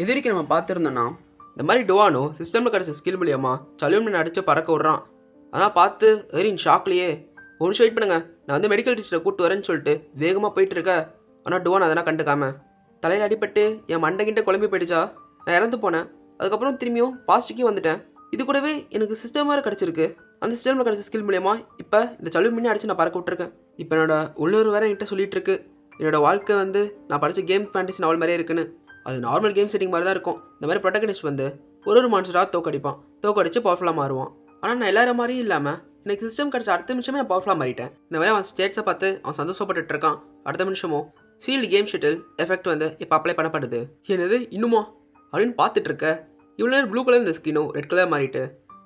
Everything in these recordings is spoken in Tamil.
இது வரைக்கும் நம்ம பார்த்துருந்தோன்னா இந்த மாதிரி டுவானோ சிஸ்டமில் கிடச்ச ஸ்கில் மூலியமா சலூன் அடித்து பறக்க விட்றான். ஆனால் பார்த்து எரின் ஷாக்லையே ஒரு நிமிஷம் வெயிட் பண்ணுங்க. நான் வந்து மெடிக்கல் டீச்சரை கூப்பிட்டு வரேன்னு சொல்லிட்டு வேகமாக போயிட்டு இருக்க ஆனால் டுவான் அதெல்லாம் கண்டுக்காம தலையில் அடிபட்டு என் மண்டைகிட்ட குழம்பி போயிடுச்சா? நான் இறந்து போனேன். அதுக்கப்புறம் திரும்பியும் பாசிட்டிவ்க்கே வந்துட்டேன். இது கூடவே எனக்கு சிஸ்டம் வேறு கிடச்சிருக்கு. அந்த சிஸ்டமில் கிடச்ச ஸ்கில் மூலயமா இப்போ இந்த சலூன் அடித்து நான் பறக்க விட்ருக்கேன் இப்போ என்னோட உள்ளூர் வேற என்கிட்ட சொல்லிகிட்டு இருக்கு என்னோடய வாழ்க்கை வந்து நான் படித்த கேம் ஃபேண்டசி நாவல் மாதிரியே இருக்குன்னு. அது நார்மல் கேம் செட்டிங் மாதிரி தான் இருக்கும். இந்த மாதிரி ப்ரொட்டகனிஸ்ட் வந்து ஒரு ஒரு மான்ஸ்டராக தோக்கடிப்பான் தோக்கடிச்சு பவர்ஃபுல்லாக மாறுவான். ஆனால் நான் எல்லாரும் மாதிரியும் இல்லாமல் எனக்கு சிஸ்டம் கிடச்ச அடுத்த நிமிஷமே நான் பவர்ஃபுல்லாக மாறிட்டேன். இந்த மாதிரி அவன் ஸ்டேட்ஸை பார்த்து அவன் சந்தோஷப்பட்டுட்டு இருக்கான். அடுத்த நிமிஷமும் சீல்டு கேம் ஷெட்டில் எஃபெக்ட் வந்து இப்போ அப்ளை பண்ணப்படுது. என்னது இன்னுமா? அப்படின்னு பார்த்துட்டு இருக்க இவ்வளோ நேரம் ப்ளூ கலர் இந்த ஸ்கின்னும் ரெட் கலர் மாறிட்டு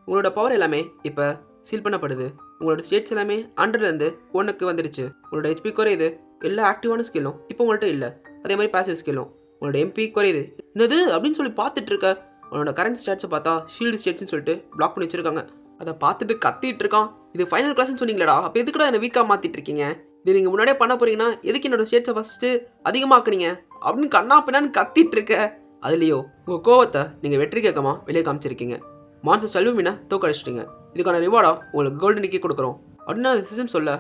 உங்களோட பவர் எல்லாமே இப்போ சீல் பண்ணப்படுது. உங்களோட ஸ்டேட்ஸ் எல்லாமே ஹண்ட்ரட்லேருந்து ஒன்றுக்கு வந்துடுச்சு. உங்களோட ஹெச்பி குறையுது எல்லா ஆக்டிவான ஸ்கில்லும் இப்போ உங்கள்கிட்ட இல்லை. அதே மாதிரி பாசிவ் ஸ்கில்லும் உன்னோட எம்பி குறையுது. என்னது? அப்படின்னு சொல்லி பார்த்துட்டு இருக்க உன்னோட கரண்ட் ஸ்டேட்ஸை பார்த்தா ஷீல்டு ஸ்டேட்ஸ்னு சொல்லிட்டு பிளாக் பண்ணி வச்சிருக்காங்க. அதை பார்த்துட்டு கத்திட்டு இருக்கான். இது ஃபைனல் கிளாஸ்னு சொன்னீங்களடா. அப்போ எதுக்குடா என்ன வீக்காக மாற்றிட்டு இருக்கீங்க இது நீங்கள் முன்னாடியே பண்ண போறீங்கன்னா எதுக்கு என்னோட ஸ்டேட்ஸை ஃபஸ்ட்டு அதிகமாக்குனீங்க? அப்படின்னு கண்ணா பின்னான்னு கத்திட்டு இருக்க அதுலேயோ உங்கள் கோவத்தை நீங்கள் வெற்றி கேட்கமா வெளியே காமிச்சிருக்கீங்க. மான்சர் செல்வமீனை தோக்கடிச்சிட்டீங்க. இதுக்கான ரிவார்டா உங்களுக்கு கோல்டன் நிக்கி கொடுக்குறோம். அப்படின்னு அந்த சிஸ்டம் சொல்ல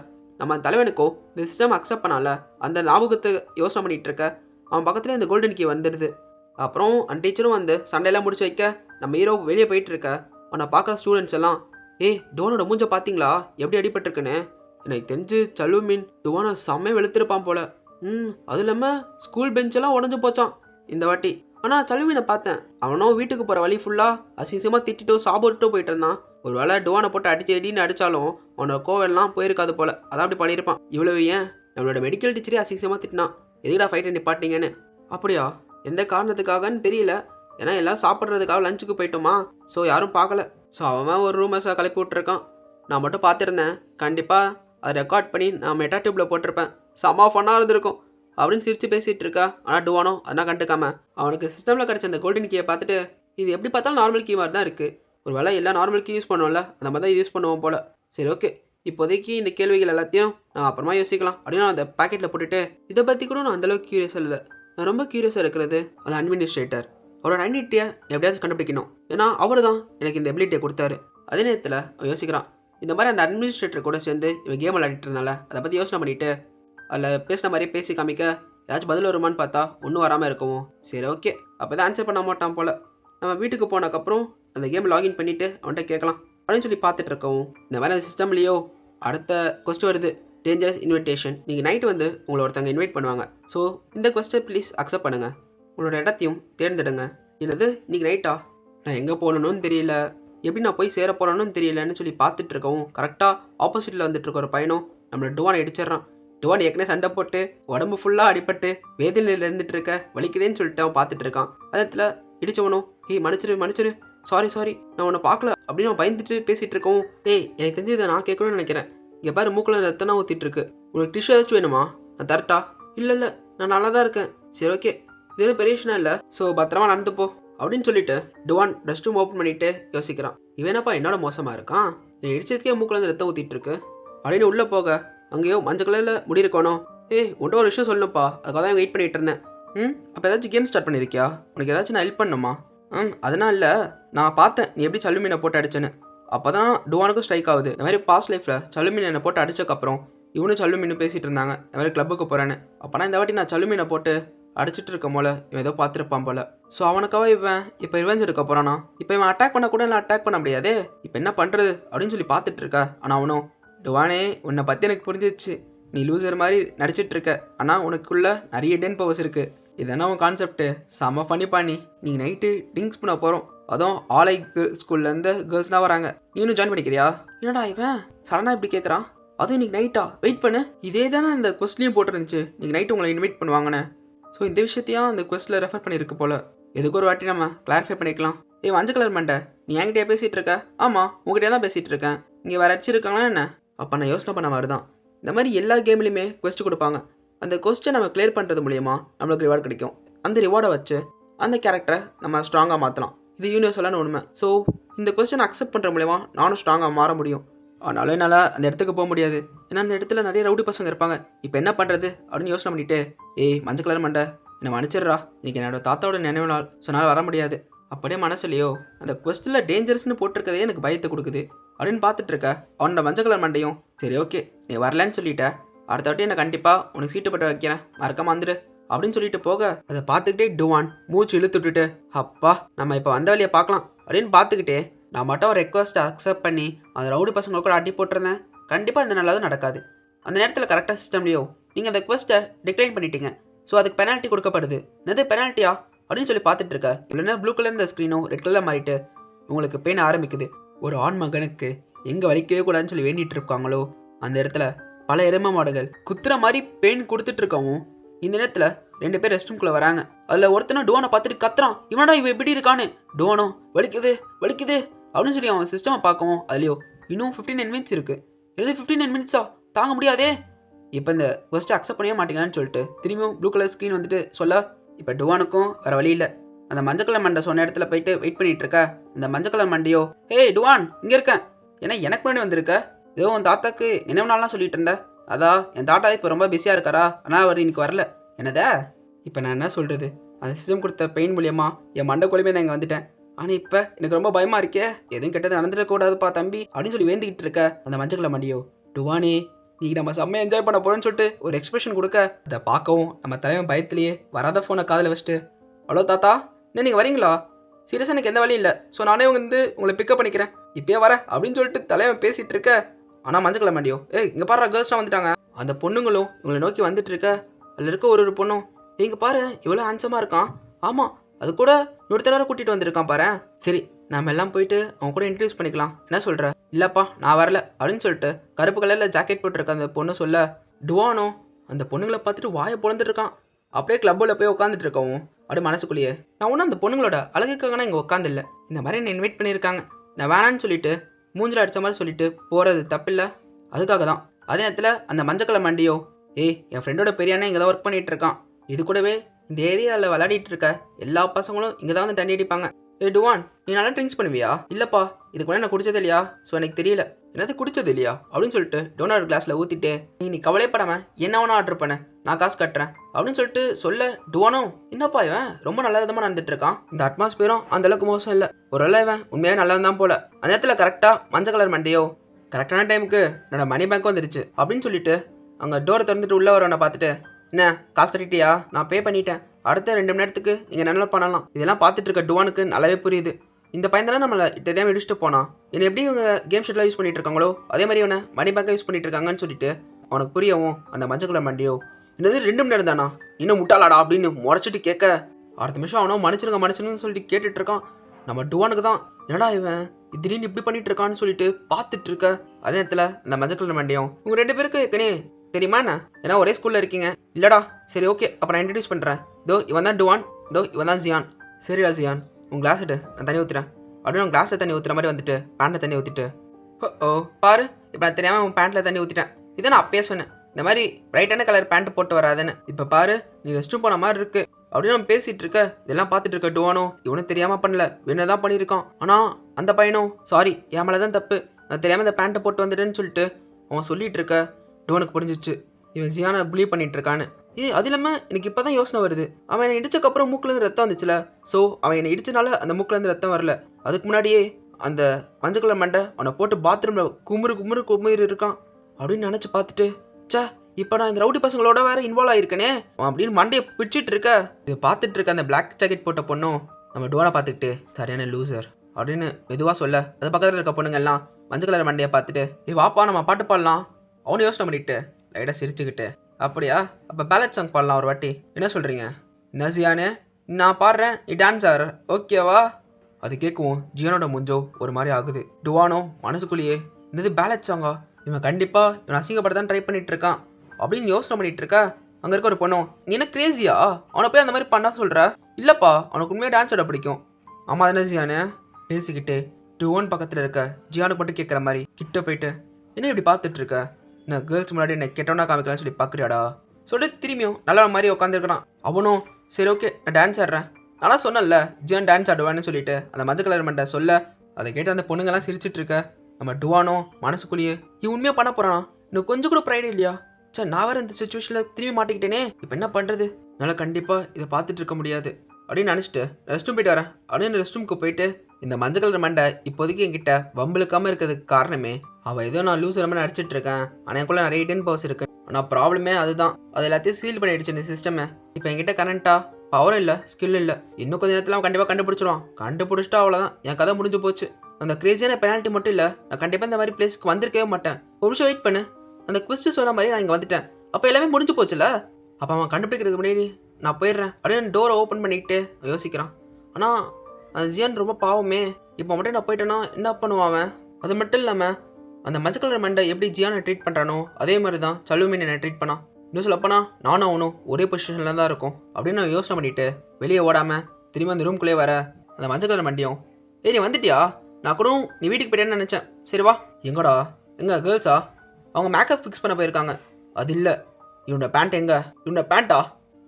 நம்ம தலைவனுக்கோ இந்த சிஸ்டம் அக்செப்ட் பண்ணால அந்த ஞாபகத்தை யோசனை பண்ணிட்டு இருக்க அவன் பக்கத்துலேயே இந்த கோல்டன் கீ வந்துடுது அப்புறம் அந்த டீச்சரும் வந்து சண்டையெல்லாம் முடிச்சு வைக்க நம்ம ஹீரோ வெளியே போயிட்டு இருக்க. அவனை பார்க்குற ஸ்டூடெண்ட்ஸ் எல்லாம் ஏய் டோனோட மூஞ்ச பார்த்தீங்களா? எப்படி அடிபட்டிருக்குன்னு? எனக்கு தெரிஞ்சு சலு மீன் துவானை செம்மையாக வெளுத்திருப்பான் போல. ம் அது இல்லாமல் ஸ்கூல் பெஞ்செல்லாம் உடஞ்சு போச்சான் இந்த வாட்டி. ஆனால் சலுமீனை பார்த்தேன். அவனும் வீட்டுக்கு போகிற வழி ஃபுல்லாக அசிங்கமாக திட்டிட்டு சாப்பிட்டு போயிட்டு இருந்தான். ஒரு வேளை டுவானை போட்டு அடிச்சு அடின்னு அடித்தாலும் அவனோட கோவெல்லாம் போயிருக்காது போல. அதான் அப்படி பண்ணியிருப்பான். இவ்வளவு ஏன்? நம்மளோட மெடிக்கல் டீச்சரே அசிங்கமாக திட்டினான். எதுக்குடா ஃபைட்டை நிப்பாட்டிங்கன்னு? அப்படியா? எந்த காரணத்துக்காகன்னு தெரியல. ஏன்னா எல்லாம் சாப்பிட்றதுக்காக லஞ்சுக்கு போயிட்டோமா. ஸோ யாரும் பார்க்கல. ஸோ அவன் ஒரு ரூமை கிளப்பி விட்ருக்கான் நான் மட்டும் பார்த்துருந்தேன். கண்டிப்பாக அதை ரெக்கார்ட் பண்ணி நான் மெட்டா டியூப்பில் போட்டிருப்பேன். செம்ம ஃபன்னாக இருந்திருக்கும். அப்படின்னு சிரித்து பேசிகிட்டு இருக்கா. ஆனால் டுவானோ அதெல்லாம் கண்டுக்காம. அவனுக்கு சிஸ்டமில் கிடச்ச அந்த கோல்டன் கீயை பார்த்துட்டு இது எப்படி பார்த்தாலும் நார்மல் கீ மாதிரி தான் இருக்குது ஒரு வேளை எல்லாம் நார்மல் கீ யூஸ் பண்ணுவோம்ல அந்த மாதிரி தான் யூஸ் பண்ணுவோம் போல். சரி ஓகே இப்போதைக்கு இந்த கேள்விகள் எல்லாத்தையும் நான் அப்புறமா யோசிக்கலாம். அப்படின்னு நான் அந்த பாக்கெட்டில் போட்டுட்டு இதை பற்றி கூட நான் அந்தளவுக்கு கியூரியஸ் இல்லை. நான் ரொம்ப க்யூரியஸாக இருக்கிறது அந்த அட்மினிஸ்ட்ரேட்டர் அவரோட ஐடென்டிட்டியை எப்படியாச்சும் கண்டுபிடிக்கணும். ஏன்னா அவர் தான் எனக்கு இந்த எபிலிட்டியை கொடுத்தாரு. அதே நேரத்தில் அவன் யோசிக்கிறான் இந்த மாதிரி அந்த அட்மினிஸ்ட்ரேட்டர் கூட சேர்ந்து இவன் கேம் விளையாடிட்டு இருந்தால அதை பற்றி யோசனை பண்ணிட்டு அதில் பேசின மாதிரியே பேசி காமிக்க ஏதாச்சும் பதில் வருமான்னு பார்த்தா ஒன்றும் வராமல் இருக்கும்? சரி ஓகே அப்போ தான் ஆன்சர் பண்ண மாட்டான் போல். நம்ம வீட்டுக்கு போனதுக்கப்புறம் அந்த கேம் லாகின் பண்ணிவிட்டு அவன்கிட்ட கேட்கலாம். அப்படின்னு சொல்லி பார்த்துட்டு இருக்கோம் இந்த மாதிரி அந்த சிஸ்டம்லேயோ அடுத்த கொஸ்ட் வருது டேஞ்சரஸ் இன்விடேஷன் நீங்கள் நைட் வந்து உங்களை ஒருத்தங்க இன்வைட் பண்ணுவாங்க. ஸோ இந்த கொஸ்ட்டை ப்ளீஸ் அக்செப்ட் பண்ணுங்கள் உங்களோட இடத்தையும் தேர்ந்தெடுங்க. என்னது நீங்கள் நைட்டா நான் எங்கே போகணுன்னு தெரியல. எப்படி நான் போய் சேர போகிறேன்னு தெரியலன்னு சொல்லி பார்த்துட்டு இருக்கவும் கரெக்டாக ஆப்போசிட்டில் வந்துட்டு இருக்க ஒரு பையனும் நம்மளை டுவானை இடிச்சிடுறான். டுவான் ஏற்கனவே சண்டை போட்டு உடம்பு ஃபுல்லாக அடிபட்டு வேதனையில் இருந்துட்டு இருக்க வலிக்குதேன்னு சொல்லிட்டு அவன் பார்த்துட்டு இருக்கான் அதத்தில் இடிச்சவனும் ஏய் மன்னிச்சிரு மன்னிச்சிரு. சாரி சாரி நான் உன்னை பார்க்கல. அப்படின்னு நான் பயந்துட்டு பேசிகிட்டு இருக்கோம் ஏய் எனக்கு தெரிஞ்சு இதை நான் கேட்கணும்னு நினைக்கிறேன். இங்கே பாரு மூக்கில் ரத்தனா ஊற்றிட்டு இருக்கு உனக்கு டிஷ்யூ ஏதாச்சும் வேணுமா? நான் தரட்டா? இல்லை இல்லை. நான் நல்லா தான் இருக்கேன். சரி ஓகே இது பெரிய விஷயம் இல்லை. ஸோ பத்திரமா நடந்து போ. அப்படின்னு சொல்லிட்டு டுவான் ரெஸ்ட் ரூம் ஓப்பன் பண்ணிட்டு யோசிக்கிறான். இவனப்பா என்னோட மோசமாக இருக்கான்? நீ இடிச்சதுக்கே மூக்கில் இருந்து ரத்தம் ஊற்றிட்டு இருக்கு அப்படின்னு உள்ளே போக அங்கேயோ மஞ்சள் கலரில் முடி இருக்கணும். ஏய் உன்ட்ட ஒரு விஷயம் சொல்லணும்ப்பா. அதுக்காக தான் வெயிட் பண்ணிட்டு இருந்தேன். ம்? அப்போ ஏதாச்சும் கேம் ஸ்டார்ட் பண்ணியிருக்கியா உனக்கு ஏதாச்சும் நான் ஹெல்ப் பண்ணுமா ம் அதனால் இல்லை. நான் பார்த்தேன். நீ எப்படி சல்லுமீனை போட்டு அடிச்சேன்னு. அப்போ தான் டுவானுக்கும் ஸ்ட்ரைக் ஆகுது. இந்த மாதிரி பாஸ்ட் லைஃப்பில் சல்லுமீன் என்னை போட்டு அடிச்சக்கப்புறம் இவனும் சல்லுமீன் பேசிகிட்டு இருந்தாங்க. இந்த மாதிரி கிளப்புக்கு போகிறேன்னு அப்போனா இந்த வாட்டி நான் சல்லுமீனை போட்டு அடிச்சிட்டு இருக்க போல. இவன் ஏதோ பார்த்துருப்பான் போல. ஸோ அவனுக்காக இவன்? இப்போ ரிவெஞ்ச் எடுக்க போகிறானா இப்போ இவன் அட்டாக் பண்ண கூட இல்லை அட்டாக் பண்ண முடியாதே. இப்போ என்ன பண்ணுறது அப்படின்னு சொல்லி பார்த்துட்டு இருக்க. ஆனால் அவனும் டுவானே உன்னை பற்றி எனக்கு புரிஞ்சிச்சு நீ லூசர் மாதிரி நடிச்சிட்டு இருக்க. ஆனால் உனக்குள்ள நிறைய டென் பவர்ஸ் இருக்குது இதெல்லாம் உன் கான்செப்ட்டு செம்ம ஃபனி பண்ணி நீ. நைட்டு ட்ரிங்க்ஸ் பண்ண போகிறோம் அதுவும் ஆலை ஸ்கூல்லேருந்து கேர்ள்ஸ்லாம் வராங்க. நீனும் ஜாயின் பண்ணிக்கிறியா? என்னடா இவன்? சடனாக இப்படி கேட்குறான் அதுவும் இன்னைக்கு நைட்டா வெயிட் பண்ணு. இதே தானே அந்த கொஸ்ட்லேயும் போட்டுருந்துச்சு. நீங்கள் நைட்டு உங்களை இன்வைட் பண்ணுவாங்கண்ணே ஸோ இந்த விஷயத்தையும் அந்த கொஸ்டில் ரெஃபர் பண்ணியிருக்கு போல். எதுக்கு ஒரு வாட்டி நம்ம கிளாரிஃபை பண்ணிக்கலாம். ஏ மஞ்சள் கலர் மண்டை நீ என்கிட்டயே பேசிகிட்டு இருக்க? ஆமாம் உங்ககிட்டயே தான் பேசிகிட்டு இருக்கேன். இங்கே வேறு அடிச்சிருக்காங்களா என்ன? அப்போ நான் யோசனை பண்ண மாதிரி தான் இந்த மாதிரி எல்லா கேம்லேயுமே கொஸ்ட் கொடுப்பாங்க. அந்த கொஸ்டின் நம்ம கிளியர் பண்ணுறது மூலியமாக நம்மளுக்கு ரிவார்டு கிடைக்கும். அந்த ரிவார்டை வச்சு அந்த கேரக்டரை நம்ம ஸ்ட்ராங்காக மாற்றலாம் இது யூனிவர்சலான உண்மை. ஸோ இந்த கொஸ்டின் அக்செப்ட் பண்ணுற மூலயமா நானும் ஸ்ட்ராங்காக மாற முடியும். ஆனாலும் என்னால் அந்த இடத்துக்கு போக முடியாது. ஏன்னா அந்த இடத்துல நிறைய ரவுடி பசங்க இருப்பாங்க. இப்போ என்ன பண்ணுறது அப்படின்னு யோசனை பண்ணிட்டு ஏய் மஞ்சள் கலர் மண்டை என்னை மன்னிச்சிடுறா. இன்றைக்கி என்னோடய தாத்தாவோட நினைவு நாள் சொன்னால் வர முடியாது. அப்படியே மனசுலையோ அந்த கொஸ்டில் டேஞ்சரஸ்னு போட்டிருக்கதே எனக்கு பயத்தை கொடுக்குது. அப்படின்னு பார்த்துட்டு இருக்க அவனோட மஞ்சள் கலர் மண்டையும் சரி ஓகே நீ வரலன்னு சொல்லிட்ட. அடுத்த வாட்டி நான் கண்டிப்பாக உனக்கு சீட்டு போட்டு வைக்கிறேன். மறக்காம வந்துடு. அப்படின்னு சொல்லிட்டு போக அதை பார்த்துக்கிட்டே டுவான் மூச்சு இழுத்து விட்டுட்டு அப்பா நம்ம இப்போ வந்த வழியை பார்க்கலாம். அப்படின்னு பார்த்துக்கிட்டே நான் மட்டும் ரெக்வஸ்ட்டை அக்செப்ட் பண்ணி அந்த ரவுடி பசங்களை கூட அடி போட்டிருந்தேன். கண்டிப்பாக இந்த நல்லதும் நடக்காது. அந்த நேரத்தில் கரெக்டாக சிஸ்டம்லையோ நீங்கள் அந்த ரெக்வஸ்ட்டை டிக்ளைன் பண்ணிட்டீங்க. ஸோ அதுக்கு பெனால்ட்டி கொடுக்கப்படுது. என்னது பெனால்ட்டியா அப்படின்னு சொல்லி பார்த்துட்டு இருக்க இல்லைன்னா ப்ளூ கலர் இந்த ஸ்க்ரீனும் ரெட் கலர் மாறிட்டு உங்களுக்கு பெயின் ஆரம்பிக்குது. ஒரு ஆண் மகனுக்கு எங்கே வலிக்கவே கூடாதுன்னு சொல்லி வேண்டிகிட்டு இருக்காங்களோ அந்த இடத்துல பல எரும மாடுகள் குத்துற மாதிரி பெயின் கொடுத்துட்டு இருக்கவும் இந்த நேரத்தில் ரெண்டு பேர் ரெஸ்ட் ரூம்குள்ளே வராங்க. அதில் ஒருத்தனை டோனை பார்த்துட்டு கத்துறான். இவனடா இவன் எப்படி இருக்கான்னு. டோனோ வலிக்குது வலிக்குது அப்படின்னு சொல்லி அவன் சிஸ்டமை பார்க்கவும் அதுலையோ இன்னும் ஃபிஃப்டீன் நைன் மினிட்ஸ் இருக்குது எழுதி ஃபிஃப்டீன் நைன் மினிட்ஸா தாங்க முடியாதே. இப்போ இந்த ஃபர்ஸ்ட் அக்செப்ட் பண்ணவே மாட்டீங்களான்னு சொல்லிட்டு திரும்பியும் ப்ளூ கலர் ஸ்க்ரீன் வந்துட்டு சொல்ல இப்போ டுவானுக்கும் வேறு வழி இல்லை. அந்த மஞ்சள் கலர் மண்டை சொன்ன இடத்துல போயிட்டு வெயிட் பண்ணிட்டு இருக்க. அந்த மஞ்சள் கலர் மண்டையோ ஹே டுவான் இங்கே இருக்கேன் ஏன்னா எனக்கு முன்னாடி வந்திருக்க. ஏதோ உன் தாத்தாக்கு நினைவு நாள்லாம் சொல்லிட்டு இருந்த. அதா என் தாத்தா இப்போ ரொம்ப பிஸியாக இருக்காரா? ஆனால் அவர் இன்னைக்கு வரல. என்னதா? இப்போ நான் என்ன சொல்கிறது அந்த சிஸ்டம் கொடுத்த பெயின் மூலியமா என் மண்டை நான் இங்கே வந்துட்டேன். ஆனால் இப்போ எனக்கு ரொம்ப பயமாக இருக்கே. எதுவும் கெட்டது நடந்துடக்கூடாதுப்பா தம்பி. அப்படின்னு சொல்லி வேந்துக்கிட்டு இருக்க அந்த மஞ்சக்கிழ கலர் மண்டியோ. டுவானே நீ நம்ம செம்மையாக என்ஜாய் பண்ண போறோம்னு சொல்லிட்டு ஒரு எக்ஸ்பிரஷன் கொடுக்க. அதை பார்க்கவும் நம்ம தலைவன் பயத்திலேயே வராத ஃபோனை காதில் வச்சுட்டு ஹலோ தாத்தா? என்ன நீங்கள் வரீங்களா? சீரியஸாக எனக்கு எந்த வழியும் இல்லை. ஸோ நானே வந்து உங்களை பிக்கப் பண்ணிக்கிறேன். இப்பயே வரேன். அப்படின்னு சொல்லிட்டு தலைவன் பேசிகிட்டு இருக்க ஆனால் மஞ்சள் கிளம்பாண்டியோ ஏய் இங்கே பாரு கேர்ள்ஸ்லாம் வந்துட்டாங்க. அந்த பொண்ணுங்களும் இவங்களை நோக்கி வந்துட்டு இருக்க அதில் இருக்க ஒரு ஒரு பொண்ணும் இங்கே பாரு இவ்வளோ ஹேண்ட்ஸமாக இருக்கான். ஆமாம் அது கூட இன்னொரு கூட்டிகிட்டு வந்திருக்கான் பாரு. சரி நம்ம எல்லாம் போயிட்டு அவன் கூட இன்ட்ரடியூஸ் பண்ணிக்கலாம். என்ன சொல்கிற இல்லைப்பா நான் வரல அப்படின்னு சொல்லிட்டு கருப்பு கலரில் ஜாக்கெட் போட்டிருக்க அந்த பொண்ணு சொல்ல டுவானோ அந்த பொண்ணுங்களை பார்த்துட்டு வாயை பிறந்துட்டுருக்கான் அப்படியே கிளப்பில் போய் உட்காந்துட்டு இருக்கவும் அப்படியே மனசுக்குள்ளேயே. நான் ஒன்றும் அந்த பொண்ணுங்களோட அழகுக்காகனா இங்கே உட்காந்துல்ல இந்த மாதிரி என்னை இன்வைட் பண்ணியிருக்காங்க. நான் வேணான்னு சொல்லிட்டு மூஞ்சில் அடித்த மாதிரி சொல்லிட்டு போகிறது தப்பில்லை. அதுக்காக தான். அதே நேரத்தில் அந்த மஞ்சள் கலர் மண்டியோ ஏய் என் ஃப்ரெண்டோட பெரியானே இங்கே தான் ஒர்க் பண்ணிகிட்டு இருக்கான். இது கூடவே இந்த ஏரியாவில் விளையாடிட்டு இருக்க எல்லா பசங்களும் இங்கே தான் வந்து தண்ணி அடிப்பாங்க. ஏ டுவான் நீ நல்லா ட்ரிங்க்ஸ் பண்ணுவியா? இல்லைப்பா இது கூட நான் குடிச்சது இல்லையா? ஸோ எனக்கு தெரியல. என்னது குடிச்சது இல்லையா? அப்படின்னு சொல்லிட்டு டோனாட் கிளாஸில் ஊற்றிட்டு நீ நீ கவலைப்படாம என்ன வேணா ஆர்டர் பண்ண. நான் காசு கட்டுறேன். அப்படின்னு சொல்லிட்டு சொல்ல டுவானோ என்னப்பா இவன்? ரொம்ப நல்ல விதமாக நடந்துட்டு இருக்கான். இந்த அட்மாஸ்பியரும் அந்த அளவுக்கு மோசம் இல்லை. ஒரு இவன் உண்மையாக நல்லவன் தான் போல. அந்த நேரத்தில் கரெக்டாக மஞ்சள் கலர் மண்டையோ கரெக்டான டைமுக்கு என்னோட மணி பேங்க் வந்துருச்சு. அப்படின்னு சொல்லிட்டு அங்கே டோரை திறந்துட்டு உள்ளே வரவனை பார்த்துட்டு என்ன காசு கட்டிட்டியா? நான் பே பண்ணிட்டேன். அடுத்த ரெண்டு மணி நேரத்துக்கு நீங்கள் நல்லா பண்ணலாம். இதெல்லாம் பார்த்துட்டு இருக்க டுவானுக்கு நல்லாவே புரியுது. இந்த பையன் தானே நம்மளை தெரியாமல் இடிச்சுட்டு போனான் என்னை எப்படி இவங்க கேம் ஷெட்லாம் யூஸ் பண்ணிட்டு இருக்காங்களோ? அதே மாதிரி இவனை மணி பேங்காக யூஸ் பண்ணிட்டு இருக்காங்கன்னு சொல்லிட்டு அவனுக்கு புரியவும் அந்த மஞ்சள் கலர் மண்டியோ. என்னது ரெண்டு மணி நேரம் தானா? இன்னும் முட்டாளாடா அப்படின்னு முறைச்சிட்டு கேட்க அடுத்த நிமிஷம் அவனோ மன்னிச்சிருங்க மன்னிச்சிருங்கன்னு சொல்லிட்டு கேட்டுட்டு இருக்கான். நம்ம டுவானுக்கு தான். என்னடா இவன்? திடீர்னு இப்படி பண்ணிட்டு இருக்கான்னு சொல்லிட்டு பார்த்துட்டு இருக்க. அதே நேரத்தில் அந்த மஞ்சள் கலர் மண்டியும். உங்க ரெண்டு பேருக்கு ஏற்கனவே தெரியுமா என்ன? ஏன்னா ஒரே ஸ்கூல்ல இருக்கீங்க. இல்லடா சரி ஓகே அப்போ நான் இன்ட்ரடியூஸ் பண்ணுறேன் தோ இவன் தான் டுவான். தோ இவன் தான் ஜியான். சரிடா ஜியான். உன் கிளாஸ் எடு. நான் தண்ணி ஊற்றுறேன் அப்படியே உன் கிளாஸில் தண்ணி ஊற்றுற மாதிரி வந்துட்டு பேண்ட்டில் தண்ணி ஊற்றிட்டு ஓ பாரு இப்போ நான் தெரியாமல் உன் பேண்ட்டில் தண்ணி ஊற்றிட்டேன் இதை நான் அப்பயே சொன்னேன். இந்த மாதிரி பிரைட்டான கலர் பேண்ட் போட்டு வராதுன்னு. இப்போ பாரு நீ ரெஸ்ட் ரூம் போன மாதிரி இருக்கு. அப்படின்னு நம்ம பேசிட்டு இருக்க. இதெல்லாம் பார்த்துட்டு இருக்க டுவானோ. இவனும் தெரியாம பண்ணல. வேணும் தான் பண்ணியிருக்கான். ஆனால் அந்த பையனும் சாரி என் மேலே தான் தப்பு. நான் தெரியாமல் இந்த பேண்ட்டை போட்டு வந்துட்டேன்னு சொல்லிட்டு அவன் சொல்லிட்டு இருக்க. டுவனுக்கு புரிஞ்சிச்சு இவன் ஜியானை புலி பண்ணிட்டு இருக்கான்னு. ஏய் அது இல்லாமல் எனக்கு இப்போ தான் யோசனை வருது. அவன் என்னை இடிச்சக்கப்புறம் மூக்குலேருந்து ரத்தம் வந்துச்சுல. ஸோ அவன் என்னை இடிச்சனால அந்த மூக்குலேருந்து ரத்தம் வரல. அதுக்கு முன்னாடியே அந்த மஞ்சள் கலர் மண்டை அவனை போட்டு பாத்ரூமில் குமுறு குமுறு குமுறு இருக்கான். அப்படின்னு நினச்சி பார்த்துட்டு சே இப்போ நான் இந்த ரவுடி பசங்களோட வேற இன்வால்வ் ஆயிருக்கனே. அவன் அப்படின்னு மண்டையை பிடிச்சிட்டு இருக்க இது பார்த்துட்டு இருக்க அந்த பிளாக் ஜாக்கெட் போட்ட பொண்ணும் நம்ம டோனை பார்த்துக்கிட்டு சரியான லூசர் அப்படின்னு மெதுவாக சொல்ல அது பக்கத்தில் இருக்க பொண்ணுங்க எல்லாம் மஞ்சள் கலர் மண்டையை பார்த்துட்டு ஏ வாப்பா நம்ம பாட்டு பாடலாம். அவனு யோசனை பண்ணிக்கிட்டு லைட்டாக சிரிச்சுக்கிட்டு அப்படியா? அப்போ பேலட் சாங் பாடலாம் ஒரு வாட்டி. என்ன சொல்கிறீங்க நசியானே நான் பாடுறேன் நீ டான்ஸ் ஓகேவா அது கேட்கவும். ஜியானோட முஞ்சோ ஒரு மாதிரி ஆகுது. டுவானோ மனசுக்குள்ளேயே. என்னது பேலட் சாங்கா இவன் கண்டிப்பாக இவன் அசிங்கப்படத்தான் ட்ரை பண்ணிட்டு இருக்கான். அப்படின்னு யோசனை பண்ணிட்டு இருக்கா? அங்கே இருக்க ஒரு பொண்ணும் நீ என்ன கிரேசியா அவனை போய் அந்த மாதிரி பண்ண சொல்கிற இல்லைப்பா அவனுக்கு உண்மையாக டான்ஸ் ஆட பிடிக்கும். ஆமாம் அது நசியானே? பேசிக்கிட்டு டுவோன் பக்கத்தில் இருக்க ஜியானுக்கு மட்டும் கேட்குற மாதிரி கிட்ட போயிட்டு என்ன இப்படி பார்த்துட்டு இருக்க? நான் கேர்ள்ஸ் முன்னாடி என்ன கெட்டவனா காமிக்கலாம்னு சொல்லி பார்க்குறியாடா சொல்லிட்டு திரும்பியும். நல்ல மாதிரி உட்காந்துருக்கிறான் அவனும் சரி ஓகே நான் டான்ஸ் ஆடுறேன். ஆனால் சொன்னேன்ல ஜேன் டான்ஸ் ஆடுவான்னு சொல்லிட்டு. அந்த மஞ்சள் கலர் மண்டை சொல்ல அதை கேட்டு அந்த பொண்ணுங்கெல்லாம் சிரிச்சிட்டு இருக்க நம்ம டுவானோ மனசுக்குள்ளேயே இவன் உண்மையாக பண்ண போகிறானா இன்னும் கொஞ்சம் கூட ப்ரைடு இல்லையா? சே நான் வேறு இந்த சுச்சுவேஷனில் திரும்பி மாட்டிக்கிட்டேனே. இப்போ என்ன பண்ணுறது என்னால் கண்டிப்பாக இதை பார்த்துட்டு இருக்க முடியாது. அப்படின்னு நினச்சிட்டு ரெஸ்ட் ரூம் போயிட்டு வரேன். அப்படின்னு ரெஸ்ட் ரூமுக்கு போயிட்டு இந்த மஞ்சள் கலர் மண்டை இப்போதைக்கு என்கிட்ட வம்பிழுக்காமல் இருக்கிறதுக்கு காரணமே அவள் ஏதோ நான் லூஸ் மாதிரி நடிச்சிட்டு இருக்கேன் ஆனால் எனக்குள்ள நிறைய டென் பவர்ஸ் இருக்கு. ஆனால் ப்ராப்ளமே அதுதான். அது எல்லாத்தையும் சீல் பண்ணிடுச்சு இந்த சிஸ்டமே இப்போ என்கிட்ட கரண்ட்டா பவரும் இல்லை ஸ்கில் இல்லை. இன்னும் கொஞ்சம் நேரத்தில் அவன் கண்டிப்பாக கண்டுபிடிச்சிருவான். கண்டுபிடிச்சிட்டா அவ்வளோதான் என் கதை முடிஞ்சு போச்சு. அந்த கிரேசியான பெனால்ட்டி மட்டும் இல்லை நான் கண்டிப்பாக இந்த மாதிரி பிளேஸ்க்கு வந்திருக்கவே மாட்டேன். ஒரு நிமிஷம் வெயிட் பண்ணு. அந்த குவிஸ்ட் சொன்ன மாதிரி நான் இங்கே வந்துட்டேன். அப்போ எல்லாமே முடிஞ்சு போச்சுல? அப்போ அவன் கண்டுபிடிக்கிறதுக்கு முன்னாடி நான் போயிடுறேன். அப்படின்னு டோரை ஓப்பன் பண்ணிக்கிட்டு யோசிக்கிறான். ஆனால் அந்த ஜியான் ரொம்ப பாவமே. இப்போ மட்டும் நான் போயிட்டேன்னா என்ன பண்ணுவான் அவன்? அது மட்டும் இல்லாமல் அந்த மஞ்சள் கலர் மண்டை எப்படி ஜியானை ட்ரீட் பண்ணுறானோ அதே மாதிரி தான் சல்லுமீன் என்னை ட்ரீட் பண்ணா. இன்னும் சொல்லப்போனா நானும் அவனும் ஒரே பொசிஷனில் தான் இருக்கும். அப்படின்னு நான் யோசனை பண்ணிவிட்டு வெளியே ஓடாமல் திரும்பி அந்த ரூம்குள்ளே வர அந்த மஞ்சள் கலர் மண்டியும் ஏய் நீ வந்துட்டியா? நான் கூட நீ வீட்டுக்கு போயிட்டேன்னு நினச்சேன். சரி வா. எங்கடா? எங்க கேர்ள்ஸா அவங்க மேக்கப் ஃபிக்ஸ் பண்ண போயிருக்காங்க. அது இல்லை. இவனோட பேண்ட் எங்க? இவனோட பேண்ட்டா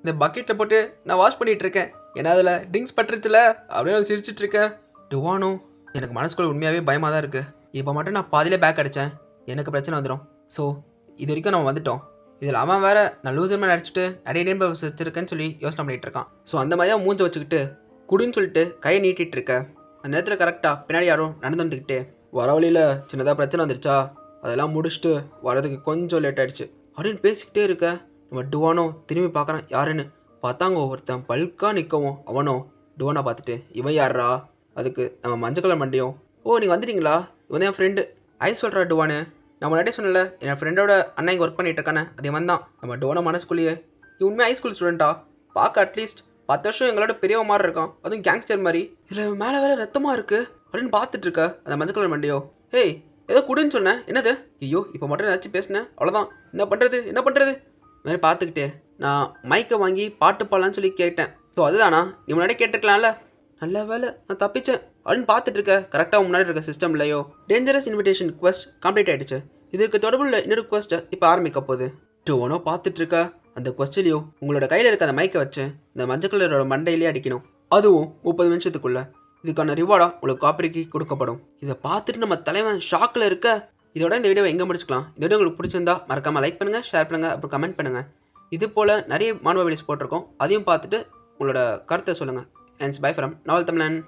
இந்த பக்கெட்டில் போட்டு நான் வாஷ் பண்ணிட்டு இருக்கேன். ஏன்னா அதில் ட்ரிங்க்ஸ் பட்டுருச்சுல? அப்படியே சிரிச்சிட்டு இருக்கேன். டுவானோ? எனக்கு மனசுக்குள்ள உண்மையாகவே பயமாக தான் இருக்குது இப்போ மட்டும் நான் பாதியிலே பேக் அடித்தேன். எனக்கு பிரச்சனை வந்துடும் ஸோ இது வரைக்கும் நம்ம வந்துட்டோம். இதில் அவன் வேற நான் லூசர்மே அடிச்சுட்டு நிறைய நேம் வச்சுருக்கேன்னு சொல்லி யோசனை பண்ணிட்டு இருக்கான். ஸோ அந்த மாதிரி அவன் மூஞ்ச வச்சுக்கிட்டு குடுன்னு சொல்லிட்டு கையை நீட்டிட்டு இருக்க. அந்த நேரத்தில் கரெக்டாக பின்னாடி யாரும் நடந்து வந்துக்கிட்டே வர வழியில் சின்னதாக பிரச்சனை வந்துருச்சா? அதெல்லாம் முடிச்சுட்டு வரதுக்கு கொஞ்சம் லேட் ஆகிடுச்சு அப்படின்னு பேசிக்கிட்டே இருக்க. நம்ம டுவானோ திரும்பி பார்க்குறான். யாருன்னு? பார்த்தாங்க ஒவ்வொருத்தன். பல்காக நிற்கவும் அவனோ. டுவானா பார்த்துட்டு இவன் யாரா அதுக்கு நம்ம மஞ்சள் கலர் மண்டியும். ஓ நீங்கள் வந்துட்டீங்களா? இவன் என் ஃப்ரெண்டு ஐ சொல்கிறா டுவானு. நான் முன்னாடியே சொன்னல என் ஃப்ரெண்டோட அண்ணன் இங்கே ஒர்க் பண்ணிகிட்டு இருக்கானே அது இவன் தான். நம்ம டுவானோ மனசுக்குள்ளேயே. இவன் உண்மையாக ஹை ஸ்கூல் ஸ்டூடெண்ட்டா பார்க்க அட்லீஸ்ட் பத்து வருஷம் எங்களோட பெரியவன் மாதிரி இருக்கான். அதுவும் கேங்ஸ்டர் மாதிரி. இதில் மேலே வேற ரத்தமாக இருக்கு. அப்படின்னு பார்த்துட்டு இருக்க. அந்த மஞ்சள் கலர் மண்டியோ. ஹேய் ஏதோ குடுன்னு சொன்னேன். என்னது? ஐயோ இப்போ மட்டும் ஏதாச்சும் பேசினேன். அவ்வளோதான் என்ன பண்ணுறது என்ன பண்ணுறது மாதிரி பார்த்துக்கிட்டே நான் மைக்கை வாங்கி பாட்டு பாடலான்னு சொல்லி கேட்டேன். ஸோ அதுதானா? நீ முன்னாடி கேட்டுருக்கலாம்ல? நல்ல வேலை நான் தப்பிச்சேன். அப்படின்னு பார்த்துட்டு இருக்க கரெக்டாக முன்னாடி இருக்க சிஸ்டம்லையோ டேஞ்சரஸ் இன்விடேஷன் ரிக்வஸ்ட் கம்ப்ளீட் ஆயிடுச்சு. இதுக்கு தொடர்புள்ள இன்னொரு ரிக்வஸ்ட்டை இப்போ ஆரம்பிக்க போகுது. டூ ஒனோ பார்த்துட்டு இருக்க அந்த கொஸ்டின்லையோ உங்களோட கையில் இருக்க அந்த மைக்கை வச்சு இந்த மஞ்சள் கலரோட மண்டையிலே அடிக்கணும். அதுவும் முப்பது நிமிஷத்துக்குள்ள. இதுக்கான ரிவார்டாக உங்களுக்கு காப்பிரிக்கு கொடுக்கப்படும். இதை பார்த்துட்டு நம்ம தலைவன் ஷாக்கில் இருக்க? இதோட இந்த வீடியோவை எங்கே முடிச்சுக்கலாம்? இந்த வீடியோ உங்களுக்கு பிடிச்சிருந்தா மறக்காமல் லைக் பண்ணுங்கள் ஷேர் பண்ணுங்கள் அப்புறம் கமெண்ட் பண்ணுங்கள் இது போல் நிறைய மாணவ வீடியோஸ் போட்டிருக்கோம். அதையும் பார்த்துட்டு உங்களோட கருத்தை சொல்லுங்கள் அண்ட்ஸ் பை ஃப்ரம் நாவல் தமிழன்